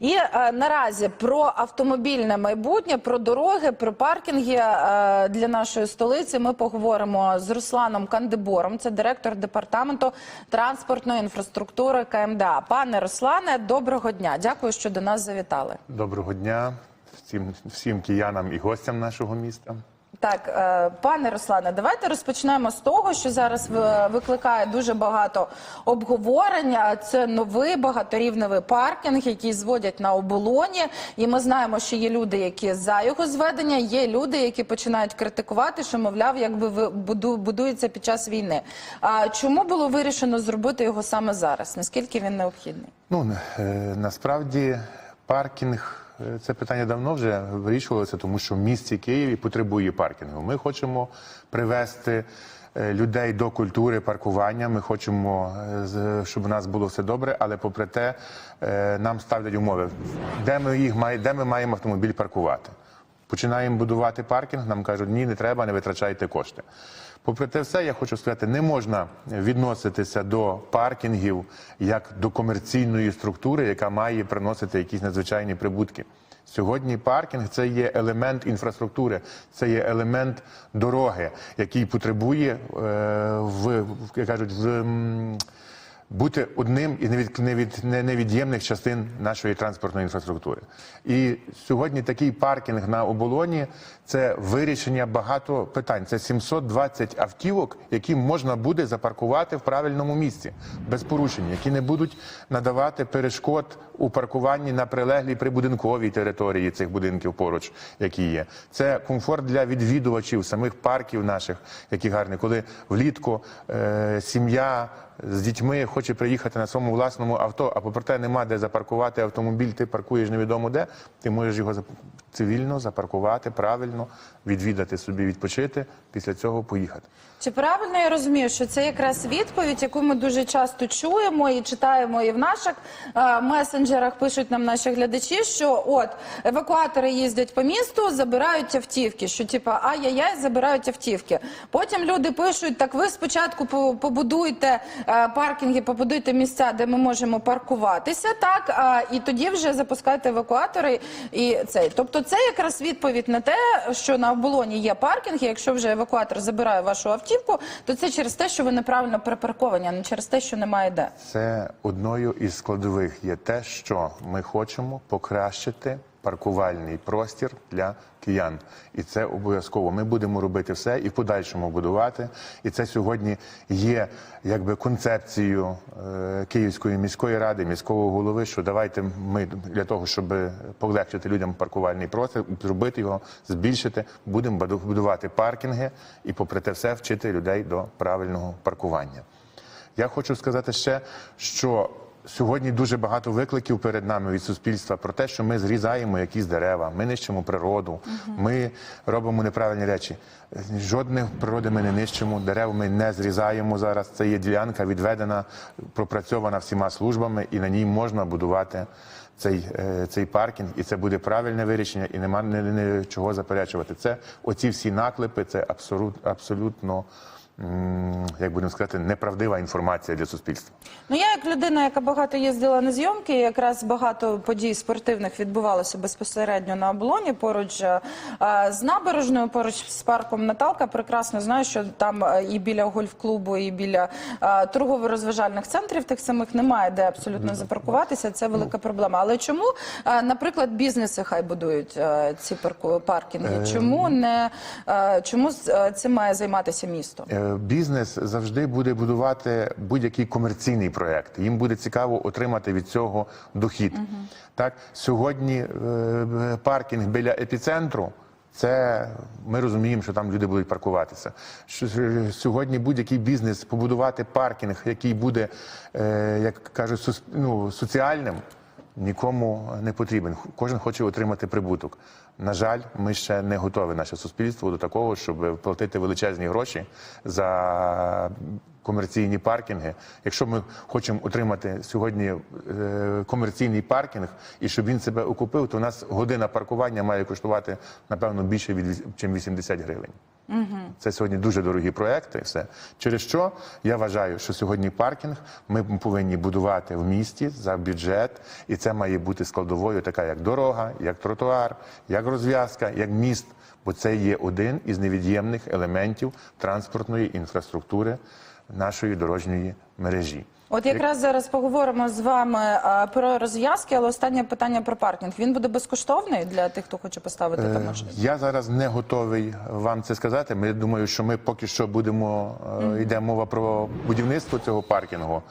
І е, наразі про автомобільне майбутнє, про дороги, про паркінги е, для нашої столиці ми поговоримо з Русланом Кандибором. Це директор департаменту транспортної інфраструктури КМДА. Пане Руслане, доброго дня. Дякую, що до нас завітали. Доброго дня всім, всім киянам і гостям нашого міста. Так, е, пане Руслане, давайте розпочнемо з того, що зараз ви- викликає дуже багато обговорення. Це новий багаторівневий паркінг, який зводять на оболоні. І ми знаємо, що є люди, які за його зведення, є люди, які починають критикувати, що мовляв, якби будується під час війни. А чому було вирішено зробити його саме зараз? Наскільки він необхідний? Ну е, насправді паркінг. Це питання давно вже вирішувалося, тому що в місті Києві потребує паркінгу. Ми хочемо привести е, людей до культури паркування. Ми хочемо, е, щоб у нас було все добре, але попри те е, нам ставлять умови, де ми їх має, де ми маємо автомобіль паркувати. Починаємо будувати паркінг, нам кажуть, ні, не треба, не витрачайте кошти. Попри те все, я хочу сказати, не можна відноситися до паркінгів як до комерційної структури, яка має приносити якісь надзвичайні прибутки. Сьогодні паркінг це є елемент інфраструктури, це є елемент дороги, який потребує е, в, як кажуть, в. Бути одним із невід, невід, невід'ємних частин нашої транспортної інфраструктури. І сьогодні такий паркінг на оболоні це вирішення багато питань. Це 720 автівок, які можна буде запаркувати в правильному місці без порушень, які не будуть надавати перешкод у паркуванні на прилеглій прибудинковій території цих будинків поруч, які є. Це комфорт для відвідувачів самих парків наших, які гарні, коли влітку е, сім'я з дітьми хоче приїхати на своєму власному авто, а попри те нема де запаркувати автомобіль, ти паркуєш невідомо де, ти можеш його цивільно запаркувати, правильно, відвідати собі, відпочити, після цього поїхати. Чи правильно я розумію, що це якраз відповідь, яку ми дуже часто чуємо і читаємо і в наших е, месенджерах пишуть нам наші глядачі, що от евакуатори їздять по місту, забирають автівки. Що типа ай-яй-яй, забирають автівки. Потім люди пишуть: так ви спочатку по- побудуйте е, паркінги, побудуйте місця, де ми можемо паркуватися, так а, і тоді вже запускайте евакуатори. І цей, тобто, це якраз відповідь на те, що на оболоні є паркінг. і Якщо вже евакуатор забирає вашу автівку, то це через те, що ви неправильно припарковані, а не через те, що немає де. Це одною із складових є те, що ми хочемо покращити паркувальний простір для киян, і це обов'язково. Ми будемо робити все і в подальшому будувати. І це сьогодні є якби концепцією е, Київської міської ради, міського голови. Що давайте ми для того, щоб полегшити людям паркувальний простір, зробити його, збільшити, будемо буду- будувати паркінги і, попри те, все вчити людей до правильного паркування. Я хочу сказати ще, що сьогодні дуже багато викликів перед нами від суспільства про те, що ми зрізаємо якісь дерева, ми нищимо природу, ми робимо неправильні речі. Жодних природи ми не нищимо, дерев ми не зрізаємо зараз. Це є ділянка відведена, пропрацьована всіма службами, і на ній можна будувати. Цей, е, цей паркінг, і це буде правильне вирішення, і нема чого заперечувати. Це оці всі наклепи, це абсолют, абсолютно, як будемо сказати, неправдива інформація для суспільства. Ну я як людина, яка багато їздила на зйомки, якраз багато подій спортивних відбувалося безпосередньо на оболоні поруч е, з набережною, поруч з парком Наталка. Прекрасно знаю, що там е, і біля гольф-клубу, і біля е, торгово-розважальних центрів тих самих немає де абсолютно запаркуватися. Це велика проблема. Але чому, е, наприклад, бізнеси хай будують е, ці паркінги? Чому не е, чому е, цим має займатися місто? Бізнес завжди буде будувати будь-який комерційний проект. Їм буде цікаво отримати від цього дохід. Так сьогодні е, паркінг біля епіцентру. Це ми розуміємо, що там люди будуть паркуватися. Що сьогодні будь-який бізнес побудувати паркінг, який буде, е, як кажуть, ну, соціальним, нікому не потрібен. Кожен хоче отримати прибуток. На жаль, ми ще не готові наше суспільство до такого, щоб платити величезні гроші за комерційні паркінги. Якщо ми хочемо отримати сьогодні е, комерційний паркінг і щоб він себе окупив, то у нас година паркування має коштувати напевно більше від чим 80 гривень. Це сьогодні дуже дорогі проекти. Все через що я вважаю, що сьогодні паркінг ми повинні будувати в місті за бюджет, і це має бути складовою, така як дорога, як тротуар, як розв'язка, як міст. Бо це є один із невід'ємних елементів транспортної інфраструктури нашої дорожньої мережі. От якраз зараз поговоримо з вами а, про розв'язки, але останнє питання про паркінг. Він буде безкоштовний для тих, хто хоче поставити там машину? Я зараз не готовий вам це сказати. Ми думаю, що ми поки що будемо е, йде мова про будівництво цього паркінгу.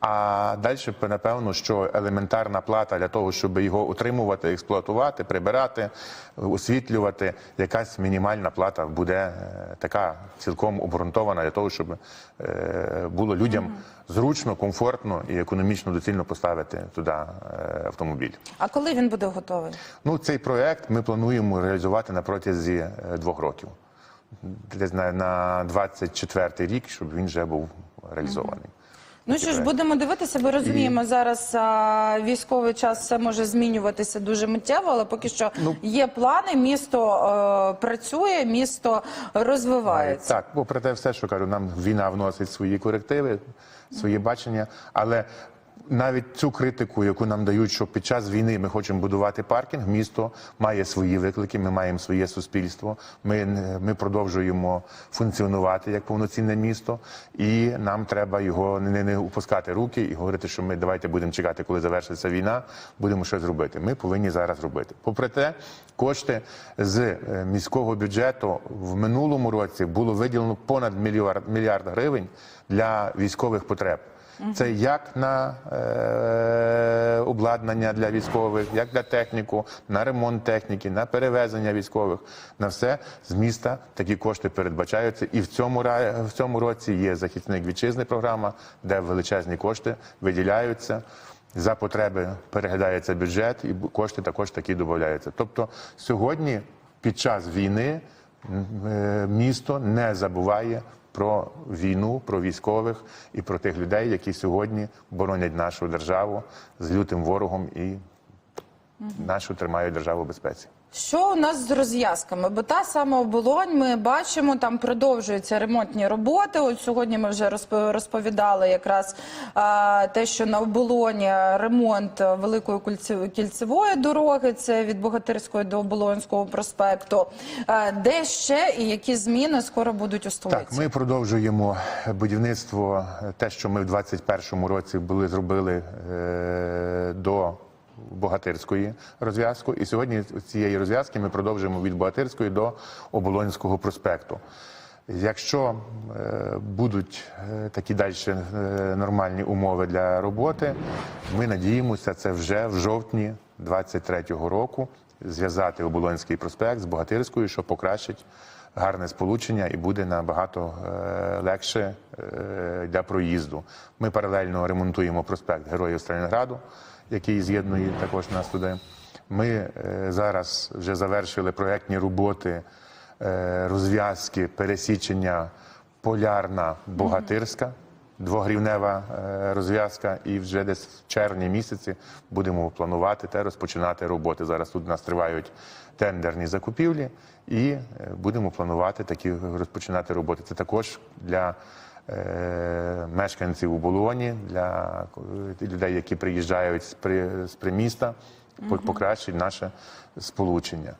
А далі, напевно, що елементарна плата для того, щоб його утримувати, експлуатувати, прибирати, освітлювати, якась мінімальна плата буде е, така цілком обґрунтована для того, щоб е, було людям зручно, комфортно і економічно доцільно поставити туди е, автомобіль. А коли він буде готовий? Ну, цей проект ми плануємо реалізувати на протязі е, двох років. Десь на, на 24-й рік, щоб він вже був реалізований. Ну що ж, будемо дивитися, бо розуміємо, зараз а, військовий час все може змінюватися дуже миттєво, але поки що Ну. є плани, місто е, працює, місто розвивається. Так, попри те, все, що кажу, нам війна вносить свої корективи, свої бачення, але. Навіть цю критику, яку нам дають, що під час війни ми хочемо будувати паркінг, місто має свої виклики, ми маємо своє суспільство. Ми, ми продовжуємо функціонувати як повноцінне місто, і нам треба його не, не опускати руки і говорити, що ми давайте будемо чекати, коли завершиться війна, будемо щось робити. Ми повинні зараз робити. Попри те, кошти з е, міського бюджету в минулому році було виділено понад мільярд, мільярд гривень для військових потреб. Це як на е, обладнання для військових, як для техніку, на ремонт техніки, на перевезення військових, на все з міста такі кошти передбачаються. І в цьому в цьому році є захисник вітчизни програма, де величезні кошти виділяються. За потреби переглядається бюджет, і кошти також такі додаються. Тобто сьогодні, під час війни, е, місто не забуває про війну, про військових і про тих людей, які сьогодні боронять нашу державу з лютим ворогом і нашу тримають державу в безпеці. Що у нас з розв'язками? Бо та сама оболонь, ми бачимо, там продовжуються ремонтні роботи. От сьогодні ми вже розп- розповідали якраз а, те, що на оболоні ремонт великої кільце- кільцевої дороги, це від Богатирської до Оболонського проспекту. А, де ще і які зміни скоро будуть у столиці? Так, ми продовжуємо будівництво. Те, що ми в 2021 році були зробили е, до Богатирської розв'язку, і сьогодні цієї розв'язки ми продовжуємо від Богатирської до Оболонського проспекту. Якщо е, будуть е, такі далі е, нормальні умови для роботи, ми надіємося, це вже в жовтні 2023 року зв'язати Оболонський проспект з Богатирською, що покращить гарне сполучення і буде набагато легше для проїзду. Ми паралельно ремонтуємо проспект Героїв Сталінграду, який з'єднує також нас туди. Ми е, зараз вже завершили проектні роботи е, розв'язки пересічення полярна богатирська. Двогрівнева е, розв'язка, і вже десь в червні місяці будемо планувати та розпочинати роботи. Зараз тут у нас тривають тендерні закупівлі, і будемо планувати такі розпочинати роботи. Це також для мешканців у Болоні, для е, людей, які приїжджають з, при, з приміста, по- покращить наше сполучення.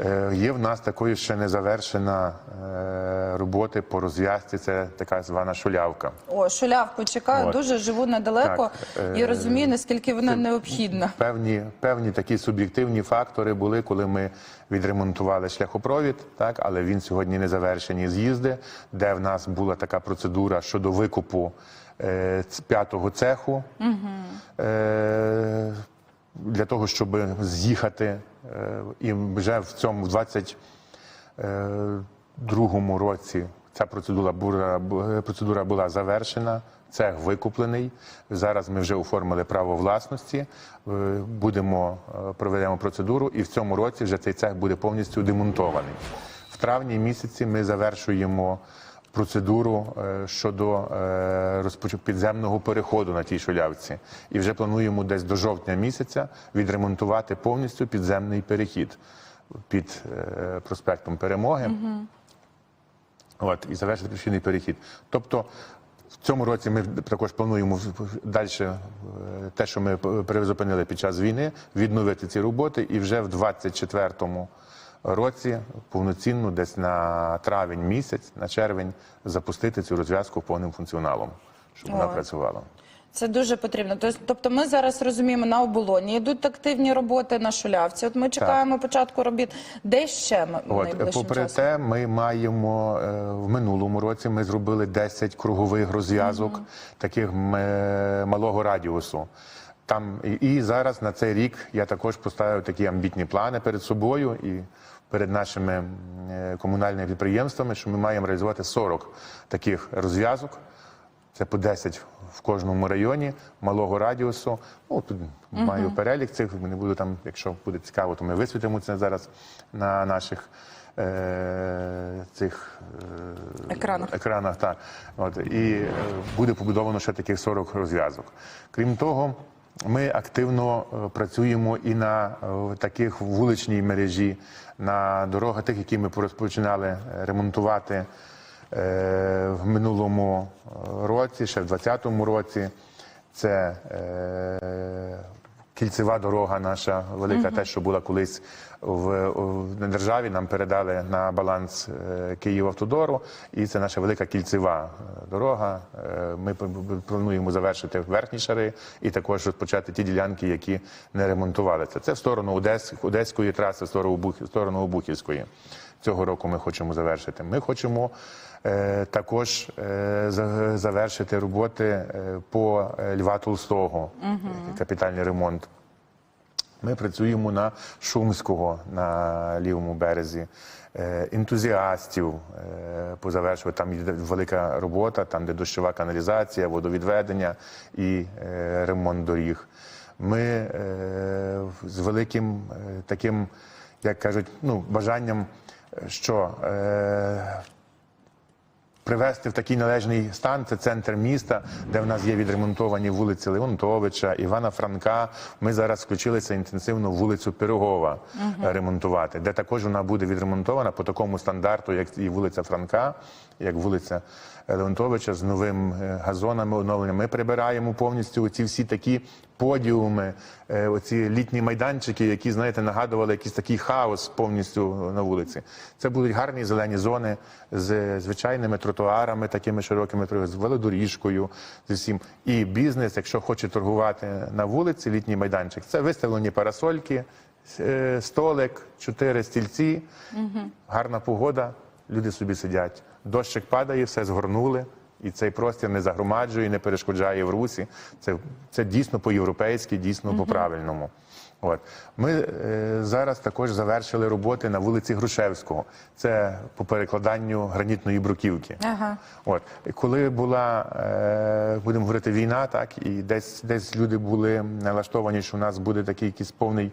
Е, Є в нас такою ще не завершена е, роботи по розв'язці. Це така звана шулявка. О, шулявку чекаю, От. дуже живу недалеко Так, е, і розумію, наскільки вона необхідна. Певні, певні такі суб'єктивні фактори були, коли ми відремонтували шляхопровід, так але він сьогодні не завершені з'їзди, де в нас була така процедура щодо викупу е, п'ятого цеху. Е, для того, щоб з'їхати, е, і вже в цьому в 22-му році ця процедура була, процедура була завершена. Цех викуплений. Зараз ми вже оформили право власності. е, Будемо е, проведемо процедуру, і в цьому році вже цей цех буде повністю демонтований. В травні місяці ми завершуємо процедуру е, щодо е, підземного переходу на тій шулявці. І вже плануємо десь до жовтня місяця відремонтувати повністю підземний перехід під е, проспектом Перемоги. От, і завершити пішохідний перехід. Тобто в цьому році ми також плануємо далі те, що ми призупинили під час війни, відновити ці роботи і вже в 24-му році повноцінно, десь на травень місяць, на червень, запустити цю розв'язку повним функціоналом, щоб вона О. працювала. Це дуже потрібно. Тобто, ми зараз розуміємо на оболоні йдуть активні роботи на шулявці. От ми чекаємо початку робіт. Де ще ми От, попри часом? те, ми маємо е, в минулому році ми зробили 10 кругових розв'язок, таких м, е, малого радіусу. Там і, і зараз на цей рік я також поставив такі амбітні плани перед собою і перед нашими е, комунальними підприємствами, що ми маємо реалізувати 40 таких розв'язок. Це по 10 в кожному районі малого радіусу. Ну тут маю перелік цих. Не буду там, якщо буде цікаво, то ми висвітимо це зараз на наших е- цих е- Екранах. екранах. Так. От, і е, буде побудовано ще таких 40 розв'язок. Крім того, ми активно е, працюємо і на е, таких вуличній мережі, на дорогах, тих, які ми розпочинали е, ремонтувати в минулому році, ще в 2020 році. Це кільцева дорога наша велика, те, що була колись в, в державі. Нам передали на баланс е, Київавтодору, і це наша велика кільцева е, дорога. Е, Ми плануємо завершити верхні шари і також розпочати ті ділянки, які не ремонтувалися. Це в сторону Одес, Одеської траси, в сторону Обухівської. Цього року ми хочемо завершити. Ми хочемо також е, завершити роботи е, по е, Льва Толстого, капітальний ремонт. Ми працюємо на Шумського на лівому березі, е, ентузіастів е, позавершувати. Там йде велика робота, там де дощова каналізація, водовідведення і е, ремонт доріг. Ми е, з великим е, таким, як кажуть, ну, бажанням, е, що е, привести в такий належний стан. Це центр міста, де в нас є відремонтовані вулиці Леонтовича, Івана Франка. Ми зараз включилися інтенсивно вулицю Пирогова е, ремонтувати, де також вона буде відремонтована по такому стандарту, як і вулиця Франка, як вулиця Леонтовича з новим е, газонами, оновленням. Ми прибираємо повністю ці всі такі подіуми, е, оці літні майданчики, які, знаєте, нагадували якийсь такий хаос повністю на вулиці. Це будуть гарні зелені зони з звичайними тротуарами, такими широкими, з велодоріжкою, з усім. І бізнес, якщо хоче торгувати на вулиці, літній майданчик, це виставлені парасольки, е, столик, чотири стільці, гарна погода, люди собі сидять. Дощик падає, все згорнули. І цей простір не загромаджує, не перешкоджає в русі. Це, це дійсно по-європейськи, дійсно по-правильному. От ми е, зараз також завершили роботи на вулиці Грушевського. Це по перекладанню гранітної бруківки. Ага. От коли була, е, будемо говорити, війна, так і десь десь люди були налаштовані, що у нас буде такий якийсь повний.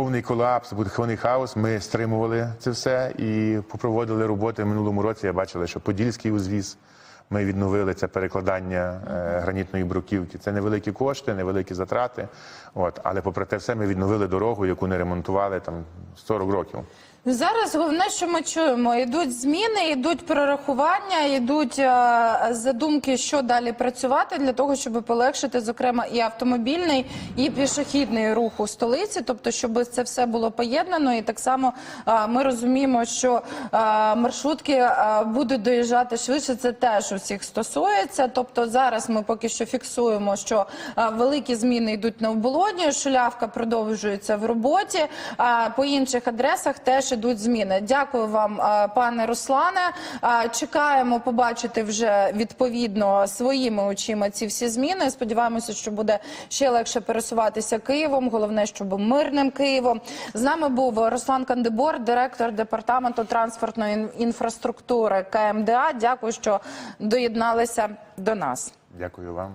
Повний колапс, буде хаос. Ми стримували це все і попроводили роботи в минулому році. Я бачила, що Подільський узвіз. Ми відновили це перекладання е, гранітної бруківки. Це невеликі кошти, невеликі затрати. От, але попри те все, ми відновили дорогу, яку не ремонтували там 40 років. Зараз головне, що ми чуємо, йдуть зміни, йдуть перерахування, йдуть е, задумки, що далі працювати для того, щоб полегшити, зокрема, і автомобільний, і пішохідний рух у столиці, тобто, щоб це все було поєднано. І так само е, ми розуміємо, що е, маршрутки будуть доїжджати швидше. Це теж усіх стосується. Тобто, зараз ми поки що фіксуємо, що великі зміни йдуть на оболоні, шулявка продовжується в роботі. А по інших адресах теж ідуть зміни. Дякую вам, е, пане Руслане. Е, Чекаємо побачити вже відповідно своїми очима ці всі зміни. Сподіваємося, що буде ще легше пересуватися Києвом. Головне, щоб мирним Києвом. З нами був Руслан Кандибор, директор департаменту транспортної інфраструктури КМДА. Дякую, що доєдналися до нас. Дякую вам.